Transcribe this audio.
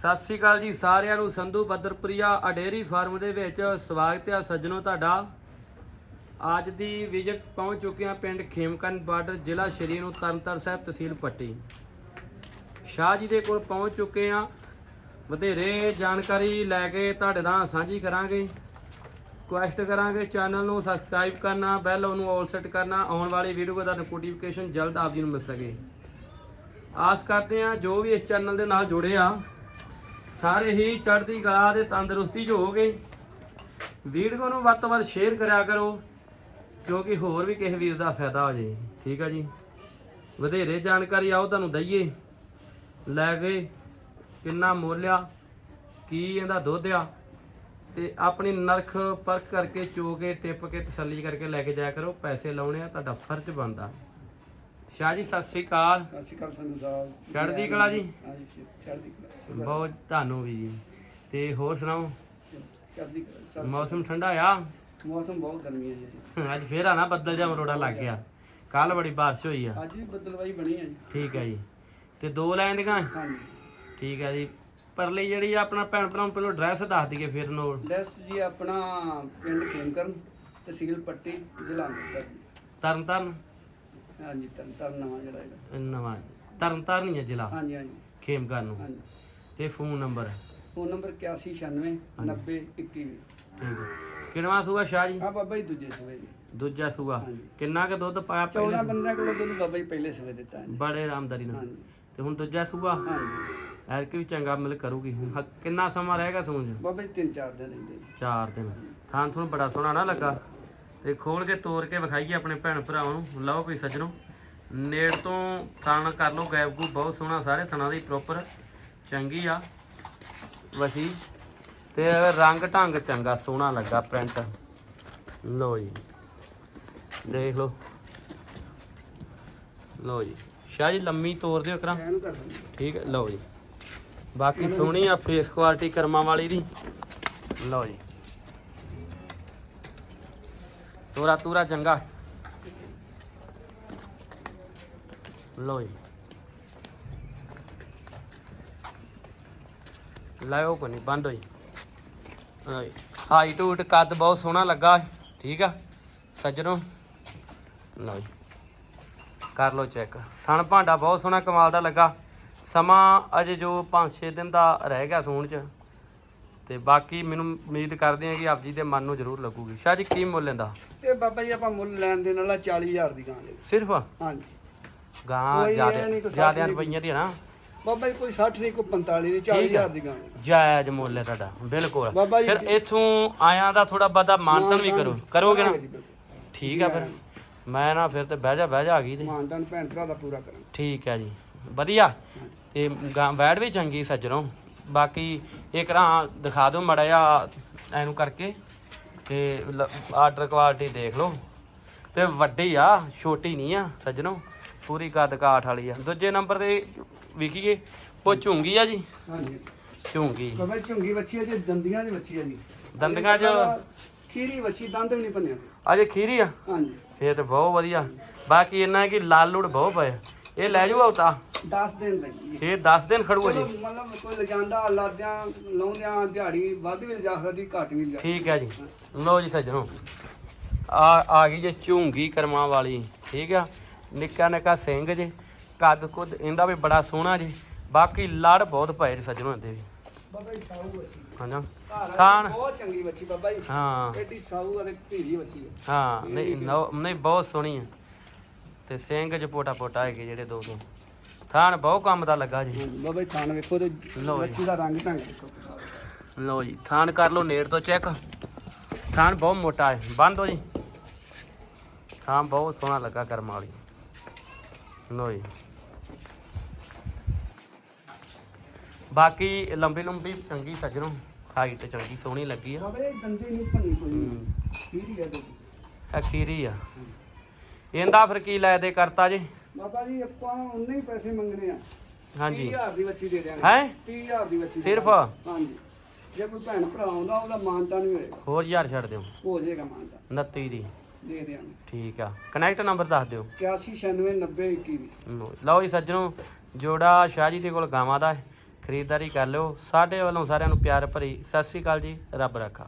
ਸਤਿ ਸ਼੍ਰੀ ਅਕਾਲ ਜੀ ਸਾਰਿਆਂ ਨੂੰ, ਸੰਧੂ ਬੱਦਰਪੁਰੀਆ ਅਡੇਰੀ ਫਾਰਮ ਦੇ ਵਿੱਚ ਸਵਾਗਤ ਹੈ ਸੱਜਣੋ ਤੁਹਾਡਾ। ਅੱਜ ਦੀ ਵਿਜ਼ਿਟ ਪਹੁੰਚ ਚੁੱਕੇ ਹਾਂ ਪਿੰਡ ਖੇਮਕਨ ਬਾਰਡਰ, ਜ਼ਿਲ੍ਹਾ ਸ਼੍ਰੀ ਨੂੰ ਤਰਨਤਾਰਨ ਸਾਹਿਬ ਤਹਿਸੀਲ ਪੱਟੀ। ਸ਼ਾਹ ਜੀ ਦੇ ਕੋਲ ਪਹੁੰਚ ਚੁੱਕੇ ਹਾਂ। ਵਧੇਰੇ ਜਾਣਕਾਰੀ ਲੈ ਕੇ ਤੁਹਾਡੇ ਨਾਲ ਸਾਂਝੀ ਕਰਾਂਗੇ। ਰਿਕੁਐਸਟ ਕਰਾਂਗੇ ਚੈਨਲ ਨੂੰ ਸਬਸਕ੍ਰਾਈਬ ਕਰਨਾ, ਬੈਲ ਨੂੰ ਆਲ ਸੈੱਟ ਕਰਨਾ, ਆਉਣ ਵਾਲੀ ਵੀਡੀਓ ਦਾ ਨੋਟੀਫਿਕੇਸ਼ਨ ਜਲਦ ਆਪ ਜੀ ਨੂੰ ਮਿਲ ਸਕੇ। ਆਸ ਕਰਦੇ ਹਾਂ ਜੋ ਵੀ ਇਸ ਚੈਨਲ ਦੇ ਨਾਲ ਜੁੜੇ ਆ ਸਾਰੇ ਹੀ ਚੜ੍ਹਦੀ ਕਲਾ ਤੇ ਤੰਦਰੁਸਤੀ 'ਚ ਹੋਗੇ ਵੀਡੀਓ ਨੂੰ ਵੱਧ ਤੋਂ ਵੱਧ ਸ਼ੇਅਰ ਕਰਿਆ ਕਰੋ ਕਿਉਂਕਿ ਹੋਰ ਵੀ ਕਿਸੇ ਵੀਰ ਦਾ ਫਾਇਦਾ ਹੋ ਜੇ। ਠੀਕ ਆ ਜੀ? ਵਧੇਰੇ ਜਾਣਕਾਰੀ ਆਓ, ਤੁਹਾਨੂੰ ਦਈਏ। ਲੈ ਗਏ ਕਿੰਨਾ ਮੁੱਲ ਆ, ਕੀ ਇਹਦਾ ਦੁੱਧ ਆ, ਤੇ ਆਪਣੀ ਨਰਖ ਪਰਖ ਕਰਕੇ ਚੋ ਕੇ, ਟਿੱਪ ਕੇ ਤਸੱਲੀ ਕਰਕੇ ਲੈ ਕੇ ਜਾਇਆ ਕਰੋ। ਪੈਸੇ ਲਾਉਣੇ ਆ, ਤੁਹਾਡਾ ਫਰਜ਼ ਬਣਦਾ। ਸ਼ਾਹ ਜੀ ਸਤਿ ਸ੍ਰੀ ਅਕਾਲ। ਸਤਿ ਸ਼੍ਰੀ ਅਕਾਲ ਸੰਧੂ ਸਾਹਿਬ। ਚੜ੍ਹਦੀ ਕਲਾ ਜੀ? ਹਾਂਜੀ ਸ਼੍ਰੀ- ਚੜ੍ਹਦੀ ਕਲਾ। ਬਹੁਤ ਵੀ ਜੀ। ਤੇ ਹੋਰ ਸੁਣਾਓ? ਚੜ੍ਹਦੀ ਕਲਾ ਮੌਸਮ ਠੰਡਾ ਆ? ਮੌਸਮ ਬਹੁਤ ਗਰਮੀ ਹੈ ਜੀ। ਅੱਜ ਫੇਰ ਆ ਨਾ ਬੱਦਲ ਜਿਹਾ ਮਰੋੜਾ ਲੱਗ ਗਿਆ। ਕੱਲ ਬੜੀ ਬਾਰਿਸ਼ ਹੋਈ ਆ। ਅੱਜ ਵੀ ਬੱਦਲਵਾਈ ਬਣੀ ਹੈ ਜੀ। ਠੀਕ ਹੈ ਜੀ। ਤੇ ਦੋ ਲਾਈਨ ਦੀਆਂ? ਹਾਂਜੀ। ਠੀਕ ਹੈ ਜੀ। ਪਰਲੀ ਜਿਹੜੀ ਆ ਆਪਣਾ ਭੈਣ ਭਰਾ ਨੂੰ ਪਹਿਲਾਂ ਐਡਰੈਸ ਦੱਸ ਦਈਏ ਫਿਰ ਨੋਟ। ਡੈਸ ਜੀ ਆਪਣਾ ਪਿੰਡ ਖੇਮਕਰਨ ਤਹਿਸੀਲ ਪੱਟੀ ਜ਼ਿਲ੍ਹਾ ਅੰਮ੍ਰਿਤਸਰ। ਜੀ। ਤਰਨ ਤਾਰਨ ਹਾਂਜੀ ਤਰਨ ਤਾਰਨ ਨਵਾਂ ਜਿਹੜਾ ਹੈਗਾ। ਨਵਾਂ। ਤਰਨ ਤਾਰਨ ਹੀ ਆ ਜ਼ਿਲ੍ਹਾ? ਹਾਂਜੀ ਹਾਂਜੀ। ਖੇਮਗਰ ਨੂੰ। ਹਾਂਜੀ। ਤੇ ਫੋਨ ਨੰਬਰ? ਫੋਨ ਨੰਬਰ 8196 90 21 ਠੀਕ ਹੈ। ਕਿੰਨਵਾ ਸੂਆ ਸ਼ਾਹ ਜੀ? ਆ ਬਾਬਾ ਜੀ ਦੂਜੇ ਸਵੇ ਜੀ। ਦੂਜਾ ਸੂਆ। ਹਾਂਜੀ। ਕਿੰਨਾ ਕੁ ਦੁੱਧ ਪਾਇਆ 14 ਪਹਿਲੇ 15 ਕਿਲੋ ਦੁੱਧ ਬਾਬਾ ਜੀ ਪਹਿਲੇ ਸਵੇ ਦਿੱਤਾ ਹੈ ਜੀ। ਬੜੇ ਆਰਾਮਦਾਰੀ ਨਾਲ। ਹਾਂਜੀ। ਤੇ ਹੁਣ ਦੂਜਾ ਸੂਆ? ਹਾਂਜੀ। ਵੀ ਚੰਗਾ ਮਿਲ ਕਰੂਗੀ। ਹ- ਕਿੰਨਾ ਸਮਾਂ ਰਹੇਗਾ ਸੂਣ ਚ? ਬਾਬਾ ਜੀ ਤਿੰਨ ਚਾਰ ਦਿਨ ਰਹਿੰਦੇ ਜੀ ਚਾਰ ਦਿਨ। ਥਾਂ ਤੁਹਾਨੂੰ ਬੜਾ ਸੋਹਣਾ ਨਾ ਲੱਗਾ। ਤੇ ਖੋਲ ਕੇ ਤੋੜ ਕੇ ਵਿਖਾਈਏ ਆਪਣੇ ਭੈਣ ਭਰਾਵਾਂ ਨੂੰ। ਲਓ ਕੋਈ ਸੱਜਣੋ ਨੇੜ ਤੋਂ ਥਣ ਕਰ ਲਓ ਗੈਪ ਗੂ ਬਹੁਤ ਸੋਹਣਾ ਸਾਰੇ ਥਣਾਂ ਦੀ ਪ੍ਰੋਪਰ ਚੰਗੀ ਆ ਵਸੀ। ਤੇ ਰੰਗ ਢੰਗ ਚੰਗਾ ਸੋਹਣਾ ਲੱਗਾ ਪ੍ਰਿੰਟ ਲਓ ਜੀ। ਦੇਖ ਲਓ। ਲਓ ਜੀ। ਸ਼ਾਹ ਜੀ ਲੰਮੀ ਤੋੜ ਦਿਓ ਕਰਾਂ ਠੀਕ ਹੈ ਲਓ ਜੀ। ਬਾਕੀ ਸੋਹਣੀ ਆ ਫੇਸ ਕੁਆਲਿਟੀ ਕਰਮਾਂ ਵਾਲੀ ਦੀ। ਲਓ ਜੀ। ਤੋਰਾ ਤੂਰਾ ਚੰਗਾ ਲਓ ਜੀ ਲਾਇਓ ਕੋ ਨਹੀਂ, ਬੰਦ ਹੋਈ। ਲਓ ਜੀ ਹਾਈਟ ਹੂਟ ਕੱਦ ਬਹੁਤ ਸੋਹਣਾ ਲੱਗਾ, ਠੀਕ ਆ? ਸੱਜਣੋ। ਲਓ ਜੀ ਕਰ ਲਓ ਚੈੱਕ। ਥਣ ਭਾਂਡਾ ਬਹੁਤ ਸੋਹਣਾ ਕਮਾਲ ਦਾ ਲੱਗਾ। ਸਮਾਂ ਅਜੇ ਜੋ 5-6 ਦਿਨ ਦਾ ਰਹਿ ਗਿਆ ਸੂਣ ਚ। ਤੇ ਬਾਕੀ ਮੈਨੂੰ ਉਮੀਦ ਕਰਦੇ ਹਾਂ ਕਿ ਆਪ ਜੀ ਦੇ ਮਨ ਨੂੰ ਜ਼ਰੂਰ ਲੱਗੂਗੀ। ਸ਼ਾਹ ਜੀ ਕੀ ਮੁੱਲ ਲੈਂਦਾ? ਇਹ ਬਾਬਾ ਜੀ ਆਪਾਂ ਮੁੱਲ ਲੈਣ ਦੇ ਨਾਲ 40000 ਦੀ ਗਾਂ ਦੇ ਸਿਰਫ? ਹਾਂਜੀ। ਗਾਂ ਕੋਈ ਇਹ ਜ਼ਿਆਦਾ ਕੋਈ ਜ਼ਿਆਦਾ ਰੁਪਈਆਂ ਦੀ ਹੈ ਨਾ? ਬਾਬਾ ਜੀ ਕੋਈ 60 ਨਹੀਂ ਕੋਈ 45 ਨਹੀਂ ਠੀਕ ਆ। 40000 ਦੀ ਗਾਂ। ਜਾਇਜ਼ ਮੁੱਲ ਹੈ ਤੁਹਾਡਾ ਬਿਲਕੁਲ। ਬਾਬਾ ਜੀ ਫਿਰ ਇਥੋਂ ਆਇਆਂ ਦਾ ਥੋੜਾ ਬਹੁਤਾ ਮਾਨਤਨ ਵੀ ਕਰੋ। ਕਰੋਗੇ ਨਾ? ਕਰਾਂਗੇ ਬਿਲਕੁਲ। ਠੀਕ ਆ ਫਿਰ। ਮੈਂ ਨਾ ਫਿਰ ਤੇ ਬਹਿ ਜਾ ਬਹਿ ਜਾ ਆ ਗਈ ਤੇ। ਮਾਨਦਾਨ ਭੈਣ ਭਰਾ ਦਾ ਪੂਰਾ ਕਰਾਂ ਠੀਕ ਹੈ ਜੀ। ਵਧੀਆ। ਤੇ ਗਾਂ ਬੈੜ ਵੀ ਚੰਗੀ ਸੱਜਣੋ। ਬਾਕੀ ਇੱਕ ਰਾਂ ਦਿਖਾ ਦਿਓ ਮੜਾ ਜਾ ਐਨੂੰ ਕਰਕੇ ਤੇ ਆਰਡਰ ਕੁਆਲਿਟੀ ਦੇਖ ਲਓ। ਤੇ ਵੱਡੀ ਆ ਛੋਟੀ ਨਹੀਂ ਆ ਸੱਜਣੋ ਪੂਰੀ ਕੱਦ ਕਾਠ ਵਾਲੀ ਆ। ਦੂਜੇ ਨੰਬਰ ਤੇ ਵਿਖੀਏ ਉਹ ਝੁੰਗੀ ਆ ਜੀ। ਹਾਂਜੀ। ਝੁੰਗੀ। ਬਾਬਾ ਝੁੰਗੀ ਵੱਛੀ ਹੈ ਜੀ ਦੰਦੀਆਂ ਦੀ ਵੱਛੀ ਹੈ ਜੀ। ਦੰਦੀਆਂ 'ਚ ਖੀਰੀ ਵੱਛੀ ਦੰਦ ਵੀ ਨਹੀਂ ਪੰਨਿਆ ਅਜੇ ਖੀਰੀ ਆ? ਹਾਂਜੀ। ਫੇਰ ਤੇ ਬਹੁਤ ਵਧੀਆ। ਬਾਕੀ ਇਹਨਾਂ ਕਿ ਲਾਲ ਲੂੜ ਬਹੁਤ ਪਏ ਇਹ ਲੈ ਜਾਊਗਾ ਉਤਾ 10 ਦਿਨ ਲੱਗੀ। ਫੇਰ 10 ਦਿਨ ਖੜੂਗਾ ਜੀ। ਮਤਲਬ ਕੋਈ ਲਿਜਾਂਦਾ ਲਾਦਿਆਂ ਲਾਉਂਦਿਆਂ ਦਿਹਾੜੀ ਵੱਧ ਵੀ ਲਿਜਾ ਸਕਦੀ ਘੱਟ ਵੀ ਲਿਜਾ ਠੀਕ ਹੈ ਜੀ। ਲਓ ਜੀ ਸੱਜਣੋ ਆ ਆ ਗਈ ਜੇ ਝੂੰਗੀ ਕਰਮਾਂ ਵਾਲੀ ਠੀਕ ਆ? ਨਿੱਕਾ ਨਿੱਕਾ ਸਿੰਘ ਜੇ ਕੱਦ ਕੁੱਦ ਇਹਦਾ ਵੀ ਬੜਾ ਸੋਹਣਾ ਜੀ। ਬਾਕੀ ਲੜ ਬਹੁਤ ਪਏ ਜੀ ਸੱਜਣੋ ਇਹਦੇ ਵੀ। ਬਾਬਾ ਜੀ ਸਾਊ ਵੱਛੀ ਹਾਂਜੀ ਖਾਣ ਬਹੁਤ ਚੰਗੀ ਵੱਛੀ ਬਾਬਾ ਜੀ। ਹਾਂ। ਐਡੀ ਸਾਊ ਅਤੇ ਧੀਰੀ ਵੱਛੀ ਹੈ। ਹਾਂ ਨਹੀਂ ਨਹੀਂ ਬਹੁਤ ਸੋਹਣੀ ਆ ਤੇ ਸਿੰਘ ਚ ਪੋਟਾ ਪੋਟਾ ਹੈਗੇ ਜਿਹੜੇ ਦੋ ਦੋ। ਥਾਣ ਬਹੁਤ ਕੰਮ ਦਾ ਲੱਗਾ ਜੀ। ਬਾਬਾ ਜੀ ਥਾਨ ਵੇਖੋ ਤੇ ਲਓ ਜੀ। ਦਾ ਰੰਗ ਢੰਗ ਦੇਖੋ ਲਓ ਜੀ ਥਾਣ ਕਰ ਲਓ ਨੇੜ ਤੋਂ ਚੈੱਕ। ਥਾਣ ਬਹੁਤ ਮੋਟਾ ਹੈ ਬੰਦ ਹੋ ਜੀ। ਥਾਣ ਬਹੁਤ ਸੋਹਣਾ ਲੱਗਾ ਕਰਮ ਵਾਲੀ। ਲਓ ਜੀ। ਬਾਕੀ ਲੰਬੀ ਲੰਬੀ ਚੰਗੀ ਸੱਜਣੋ ਹਾਈਟ ਚੰਗੀ ਸੋਹਣੀ ਲੱਗੀ ਆ। ਬਾਬਾ ਜੀ ਦੰਦੇ ਨਹੀਂ ਭੰਨੀ ਕੋਈ। ਹੂੰ, ਖੀਰੀ ਹੈ ਜੀ ਅਖੀਰੀ ਆ। ਇਹਦਾ ਫਿਰ ਕੀ ਲੈ ਦੇ ਕਰਤਾ ਜੀ? ਬਾਬਾ ਜੀ ਆਪਾਂ ਉਨੇ ਹੀ ਪੈਸੇ ਮੰਗਣੇ ਆ। ਹਾਂਜੀ। 30000 ਦੀ ਵੱਛੀ ਦੇ ਦਿਆਂਗੇ। ਹੈਂ? 30000 ਦੀ ਦੇ ਸਿਰਫ? ਦਿਆਂਗੇ। ਹਾਂਜੀ। ਜੇ ਕੋਈ ਭੈਣ ਭਰਾ ਆਉਂਦਾ ਉਹਦਾ ਮਾਨਤਾ ਨਹੀਂ ਹੋਏਗਾ। ਹੋਰ ਯਾਰ ਛੱਡ ਦਿਓ। ਹੋ ਜਾਏਗਾ ਮਾਨਤਾ। 29 ਦੀ। ਦੇ ਦਿਆਂਗੇ। ਠੀਕ ਆ। ਕਨੈਕਟ ਨੰਬਰ ਦੱਸ ਦਿਓ। 81 96 90 21 ਲਓ ਲਓ ਜੀ ਸੱਜਣੋ ਜੋੜਾ ਸ਼ਾਹ ਜੀ ਦੇ ਕੋਲ ਗਾਵਾਂ ਦਾ ਹੈ। ਖਰੀਦਦਾਰੀ ਕਰ ਲਿਓ। ਸਾਡੇ ਵੱਲੋਂ ਸਾਰਿਆਂ ਨੂੰ ਪਿਆਰ ਭਰੀ ਸਤਿ ਸ੍ਰੀ ਅਕਾਲ ਜੀ। ਰੱਬ ਰੱਖਾ।